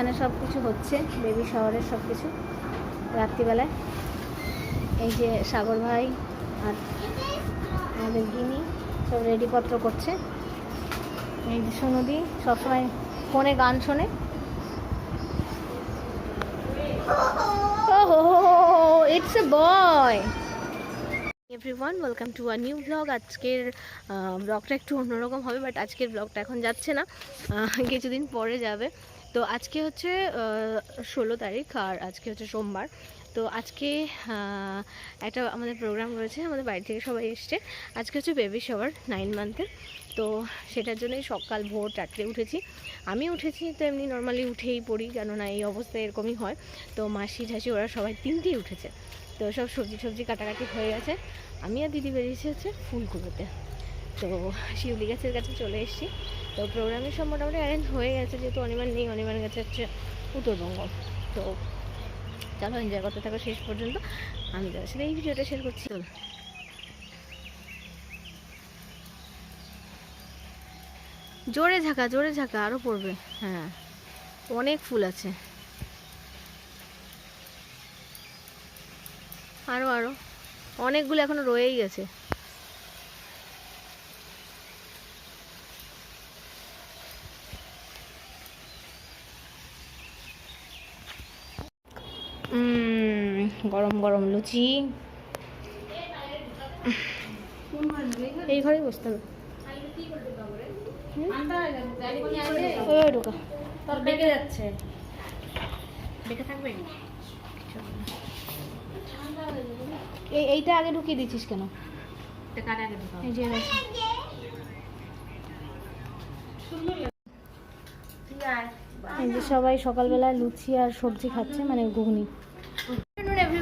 এখানে সব কিছু হচ্ছে বেবি শহরের সব কিছু রাত্রিবেলায়। এই যে সাগর ভাই আর আমাদের গিনি সব রেডিপত্র করছে। এই যে সোনদি সবসময় ফোনে গান শোনে। Oh, it's a boy. Everyone welcome to a new blog আজকের ব্লগটা একটু অন্যরকম হবে বাট আজকের ব্লগটা এখন যাচ্ছে না। কিছুদিন পরে যাবে। তো আজকে হচ্ছে ষোলো তারিখ আর আজকে হচ্ছে সোমবার। তো আজকে একটা আমাদের প্রোগ্রাম রয়েছে, আমাদের বাড়ি থেকে সবাই এসছে। আজকে হচ্ছে বেবি শাওয়ার নাইন মান্থের তো সেটার জন্যই সকাল ভোর চারটে উঠেছি। আমি উঠেছি তো এমনি নর্মালি উঠেই পড়ি, কেননা এই অবস্থায় এরকমই হয়। তো মাসি ঠাসি ওরা সবাই তিনটেই উঠেছে। তো সব সবজি সবজি কাটাকাটি হয়ে গেছে। আমি আর দিদি বেরিয়েছি হচ্ছে ফুলকুড়োতে তো শিউলি গাছের কাছে চলে এসেছি। তো প্রোগ্রামের সব মোটামুটি অ্যারেঞ্জ হয়ে গেছে, যেহেতু অনিমান নেই অনিমান গেছে হচ্ছে উত্তরবঙ্গ। তো চলো এনজয় করতে থাকো শেষ পর্যন্ত। আমি তার সাথে এই ভিডিওটা শেয়ার করছি। জোরে ঝাঁকা জোরে ঝাঁকা আরও পড়বে। হ্যাঁ অনেক ফুল আছে। আরও আরও অনেকগুলো এখনও রয়েই গেছে। গরম গরম লুচি। এই ঘরেই বসতে হবে। ওই ওই বেঁকে যাচ্ছে বেঁকে থাকবে? এই এইটা আগে ঢুকিয়ে দিচ্ছিস কেন? এই যে এই যে সবাই সকালবেলা লুচি আর সবজি খাচ্ছে মানে ঘুগনি।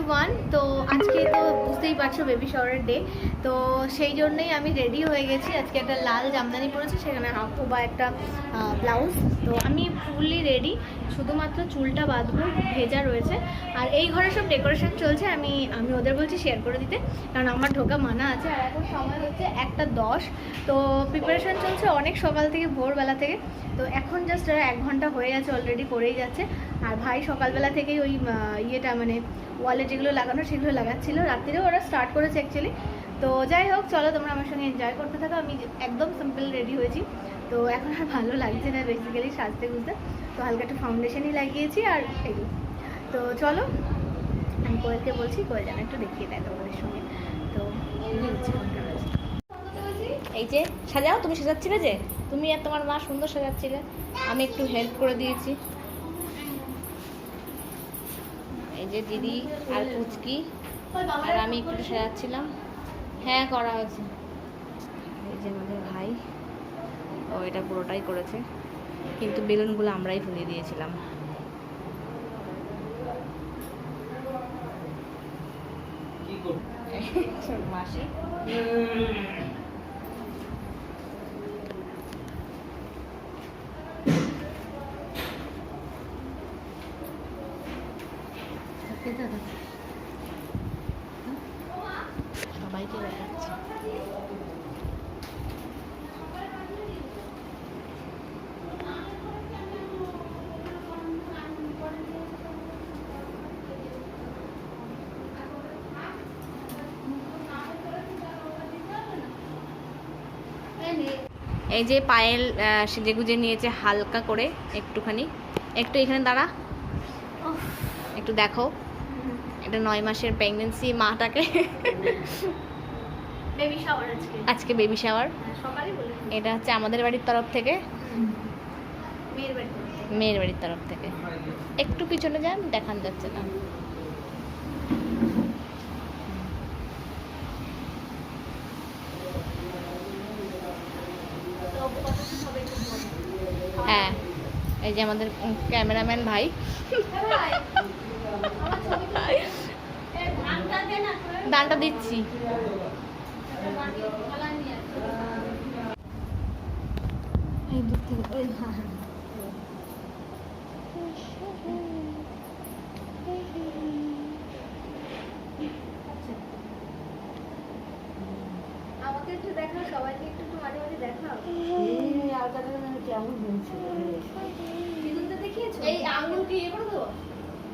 এভরিওয়ান তো আজকে তো বুঝতেই পারছ বেবি শাওয়ারের ডে তো সেই জন্যই আমি রেডি হয়ে গেছি। আজকে একটা লাল জামদানি পরেছি, সেখানে হাফু বা একটা ব্লাউজ তো আমি ফুললি রেডি শুধুমাত্র চুলটা বাঁধবো, ভেজা রয়েছে। আর এই ঘরে সব ডেকোরেশন চলছে, আমি আমি ওদের বলছি শেয়ার করে দিতে, কারণ আমার ঢোকা মানা আছে। আর এখন সময় হচ্ছে একটা দশ। তো প্রিপারেশন চলছে অনেক সকাল থেকে, ভোরবেলা থেকে। তো এখন জাস্ট এক ঘণ্টা হয়ে গেছে অলরেডি করেই যাচ্ছে। আর ভাই সকালবেলা থেকেই ওই ইয়েটা মানে ওয়ালে যেগুলো লাগানো, সেগুলো লাগাচ্ছিল। রাত্রিরেও ওরা স্টার্ট করেছে অ্যাকচুয়ালি তো যাই হোক, চলো তোমরা আমার সঙ্গে এনজয় করতে থাকো। আমি একদম সিম্পল রেডি হয়েছি। তো এখন আর ভালো লাগছে না বেসিক্যালি সাজতে গুজতে। তো হালকা একটা ফাউন্ডেশনই লাগিয়েছি আর এগুলো তো চলো, আমি কোয়েলকে বলছি কোয়েল যেন একটু দেখিয়ে দেয় তোমাদের সঙ্গে। তো এই যে, সাজাও, তুমি সাজাচ্ছিলে যে? তুমি আর তোমার মা সুন্দর সাজাচ্ছিলে। আমি একটু হেল্প করে দিয়েছি। এই যে দিদি আর পুচকি, আর আমি একটু সাজাচ্ছিলাম। হ্যাঁ করা হয়েছে। এই যে আমাদের ভাই ও এটা পুরোটাই করেছে। কিন্তু বেলুনগুলো আমরাই ফুলিয়ে দিয়েছিলাম। মাসি? এই যে পায়েল আহ, সেজে গুজে নিয়েছে হালকা করে একটুখানি। একটু এখানে দাঁড়া। একটু দেখো। এটা নয় মাসের প্রেগনেন্সি মাটাকে। বেবি শাওয়ার আজকে। আজকে বেবি শাওয়ার সকালে এটা হচ্ছে আমাদের বাড়ির তরফ থেকে। মেয়ের বাড়ির তরফ থেকে। একটু পিছনে যান দেখান যাচ্ছে না। হ্যাঁ এই যে আমাদের ক্যামেরাম্যান ভাই। দানটা দিচ্ছি। এই দূর থেকে ওই হ্যাঁ হ্যাঁ আমাকে একটু দেখাও সবাইকে একটু একটু মাঝে মাঝে দেখাও। কেমন হয়েছে। দেখি দেখিয়েছো? এই আঙুল কি ইয়ে করে দেবো?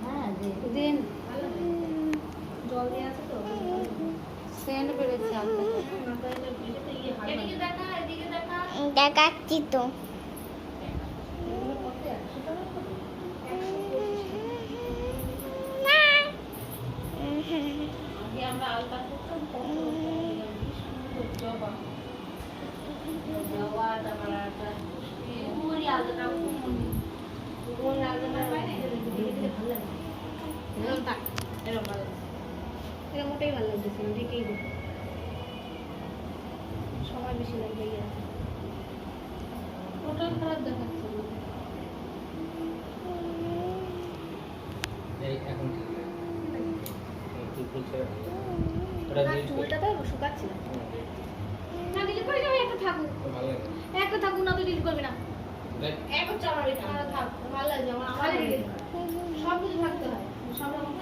হ্যাঁ দিন জল দিয়ে আছে তো সেন্ট বেড়েছে আলতা এদিকে দেখা এদিকে দেখা দেখাচ্ছি তো আগে আমরা আলতা করতাম কত সুন্দর জবা জবা তারপর একটা পুরি আলতাটা পুরি আলতাটা পাই না ধীরে ধীরে ভালো লাগে এরকম মোটেই ভালো লাগতেছে না ঢেকেই দে সময় বেশি লাগবে ইয়ে ওটা খারাপ দেখাচ্ছে না। এই এখন ঠিক না চুলটা তো শুকাচ্ছি না। না ডিলিট করে যাবে একটা থাকুক। একটা থাকুক না তো ডিলিট করবি না। এখন চালাবে থাক। ভালো লাগে আমার। সব কিছু থাকতে হয়। সব রকম।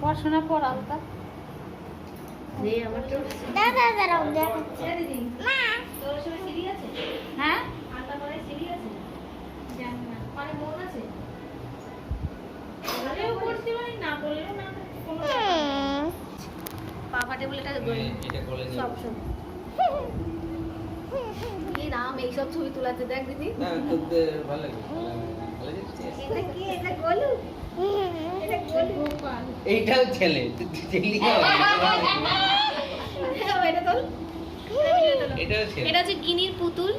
পড়াশোনা পর আলতা দাদা দাঁড়াও দেখাচ্ছি হ্যাঁ মা তোর সঙ্গে সিঁড়ি আছে হ্যাঁ আলতা করে সিঁড়ি আছে জানি না মানে মন আছে বলেও করতে পারি না বলেও না করতে কোনো হুম। পা ফাটে বলে এটা এই, এটা কলে নিয়ে সব সব কি নাম এইসব ছবি তোলাতে? দেখ দিদি ভালো লাগে, ভালো লাগে। ভালো লাগছে? এটা কি? এটা গোলু? এটা গোলু? এইটাও ছেলে ছেলে এটা ছেলে। এটা হচ্ছে গিনির পুতুল।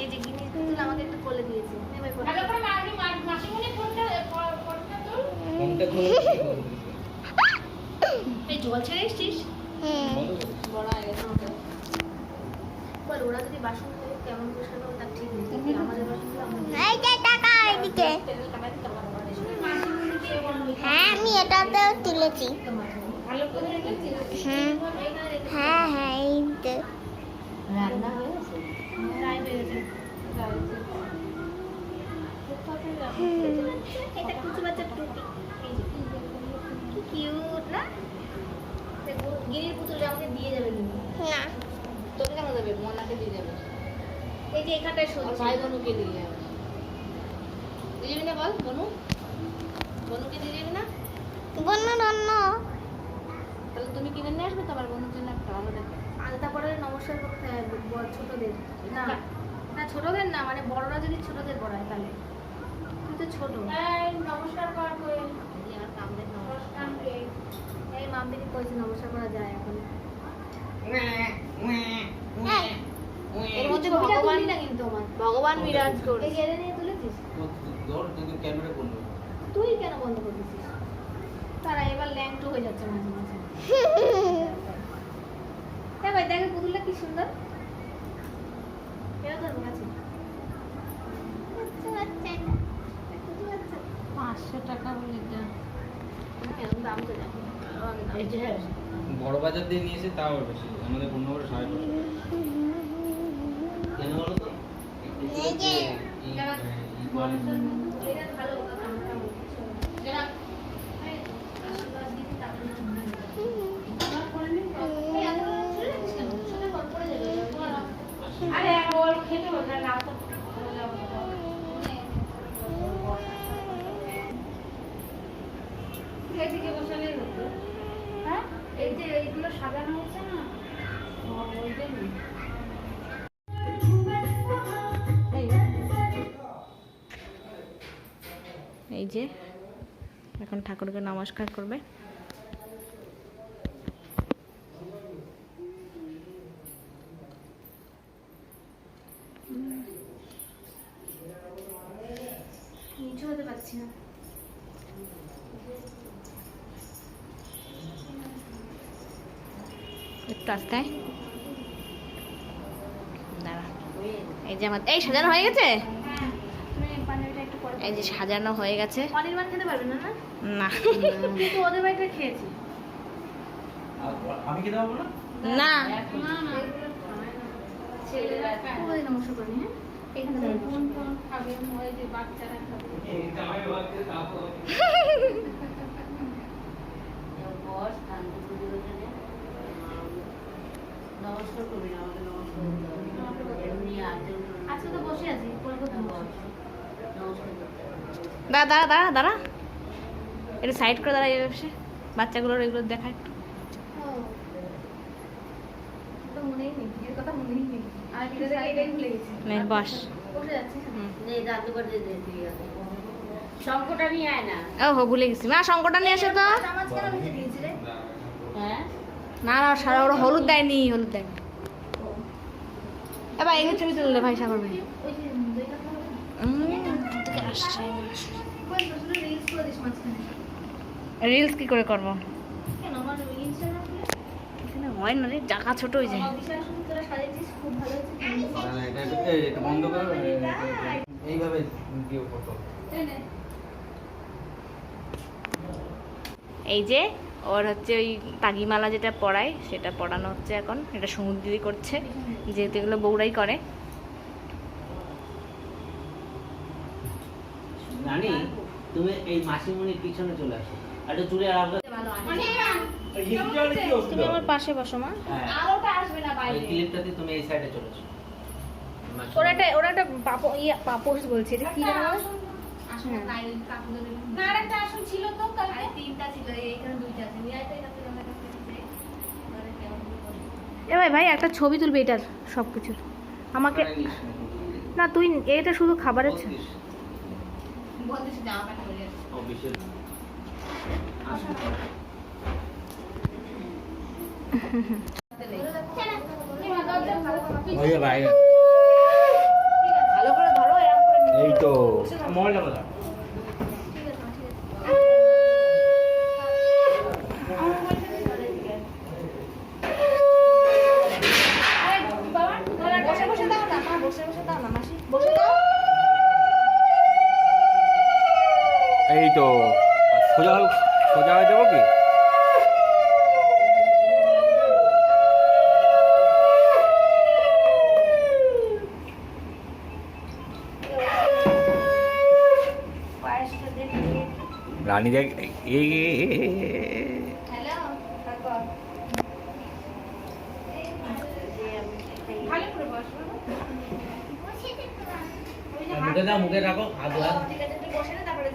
এই যে গিনির পুতুল আমাকে একটু কোলে দিয়েছে নে ভাই ফটো। ভালো করে মাসি মাসিমণি ফোনটা ফোনটা তোর কোনটা খুলে এই জল ছেড়ে এসছিস? হুম। বন্ধ বড় হয়ে গেছে বল ওরা যদি বাসন কেমন ঠিক নেই। আমাদের হ্যাঁ আমি এটাতেও তুলেছি। ভালো করে রেখেছিস হুম হ্যাঁ হ্যাঁ এই তো রান্না হয়ে গেছে রাই বেড়েছে এটা কুচু বাচ্চার টুপি এই যে কি কিউট না? দেখো গিনির পুতুলটা আমাকে দিয়ে যাবে কিন্তু। না। তোকে কেন দেবে? মোনাকে দিয়ে যাবে। এই যে এখানটায় আর সত্যি ভাই বোনুকে দিয়ে যাবে। দিয়ে যাবি না বল বনু? বনুকে দিয়ে যাবি না? বন্য রন্ন তাহলে তুমি কিনে নিয়ে আসবে? তো আমার বনুর জন্য একটা ভালো দেখে আলতা পরে নমস্কার করতে হয় বড় ছোটদের। না। না। ছোটদের না মানে বড়রা যদি ছোটদের পড়ায় তাহলে। তুই তো ছোট। নমস্কার কর কই এই আর কাম দেখ নমস্কার এই মামদিকে কইছে নমস্কার করা যায় এখন। এর মধ্যে ভগবান না কিন্তু আমার। ভগবান বিরাজ এই গেলে নিয়ে তুলেছিস? ধর কিন্তু ক্যামেরা বন্ধ তুই কেন বন্ধ করে তারা এবার ল্যাংটু হয়ে যাচ্ছে মাঝে মাঝে। হ্যাঁ ভাই দেখে পুতুলটা কি সুন্দর। তোর কাছে পাঁচশো টাকা বলে যা বড় বাজার দিয়ে নিয়েছে তাও বেশি আমাদের পনেরো করে সাড়ে পাঁচশো কেন বলো তো ভালো এই যে এখন ঠাকুরকে নমস্কার করবে। দাঁড়া। এই যে আমার এই সাজানো হয়ে গেছে তুমি পাঞ্জাবিটা একটু পরে এই যে সাজানো হয়ে গেছে। অনির্বাণ খেতে পারবে না না? না। কিন্তু ওদের বাড়িতে খেয়েছি। আমি কি দেবো না? না। না না। ছেলেরা করি হ্যাঁ? নমস্কার করবি আমাকে নমস্কার আজকে তো বসে আছি পরে দাঁড়া দাঁড়া দাঁড়া দাঁড়া। একটু সাইড করে দাঁড়া ব্যবসা বাচ্চাগুলোর এগুলো দেখা একটু। তো মনেই নেই এর কথা মনেই নেই আর এটা এটাই ভুলে গেছি। নে নিয়ে এসে তো। না না, সারা হলুদ দেয়নি হলুদ দেয়নি। ছবি তুললে ভাই, সাগর ভাই। আসছে। রিলস কি করে করব? হয় না রে ছোট হয়ে যায়। বন্ধ করো এইভাবে দিও ফটো এই যে ওর হচ্ছে ওই তাগিমালা যেটা পড়ায় সেটা পড়ানো হচ্ছে এখন। এটা সমুদ্রি করছে যেহেতু এগুলো বউরাই করে। রানী তুমি এই মাসিমণির পিছনে চলে আসো। একটা চুড়ি আর আলগা তুমি আমার পাশে বসো মা। হ্যাঁ। আলোটা আসবে না বাইরে। ক্লিপটাতে তুমি এই সাইডে চলে আসো। ওরা একটা ওরা একটা পাপো ইয়ে পাপোশ বলছে এটা কি জানো হ্যাঁ। বাইরে কাকুদের না আর একটা ছিল তো কালকে। তিনটা ছিল এইখানে দুইটা আছে। নিয়ে আইতে কাছে কাছে কাছে এ ভাই ভাই একটা ছবি তুলবে এটার সব কিছুর আমাকে না তুই এটা শুধু খাবারের ভালো করে ধরো এই তো। মোবাইলটা বলা বসে বসে দাও না মা বসে বসে দাও না মাসি বসে দাও এই তো সোজা সোজা হয়ে যাব কি আছে তুই বসে না তারপরে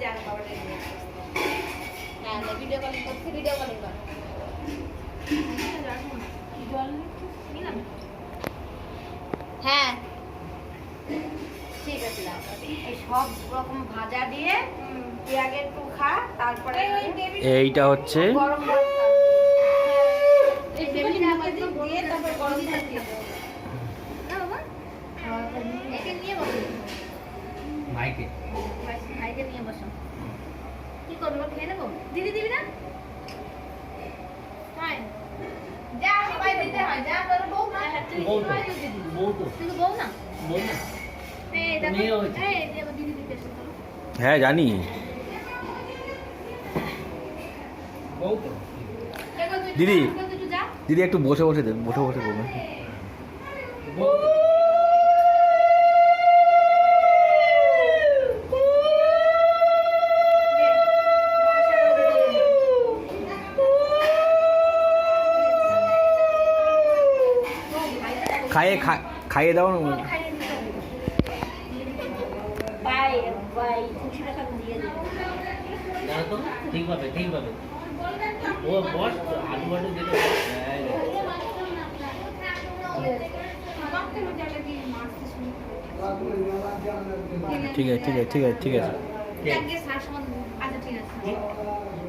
হ্যাঁ ভিডিও কলিং করছি ভিডিও কলিং কর হ্যাঁ এই সব রকম ভাজা দিয়ে তুই আগে একটু খা তারপরে এইটা হচ্ছে গরম মাইকে। নিয়ে বসো। কি করব খেয়ে নেব? দিদি দিবি না? হ্যাঁ যা সবাই দিতে হয় যা তোর বউ না তুই বউ তো সবাই দিদি বউ তো তুই তো বউ না? বউ না হ্যাঁ জানি দিদি। তুই একটু যা দিদি একটু বসে বসে দে বসে বসে করবেন বউ তো। দে, নমস্কার করে দিতে হবে। খাইয়ে খাইয়ে দাও না ও বস আলু বাটু দিলে হ্যাঁ। ঠিক আছে ঠিক আছে ঠিক আছে ঠিক আছে।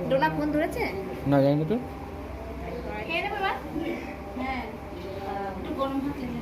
ডোনা ফোন ধরেছে? না জানি না তো। হ্যাঁ। একটু গরম ভাত এনে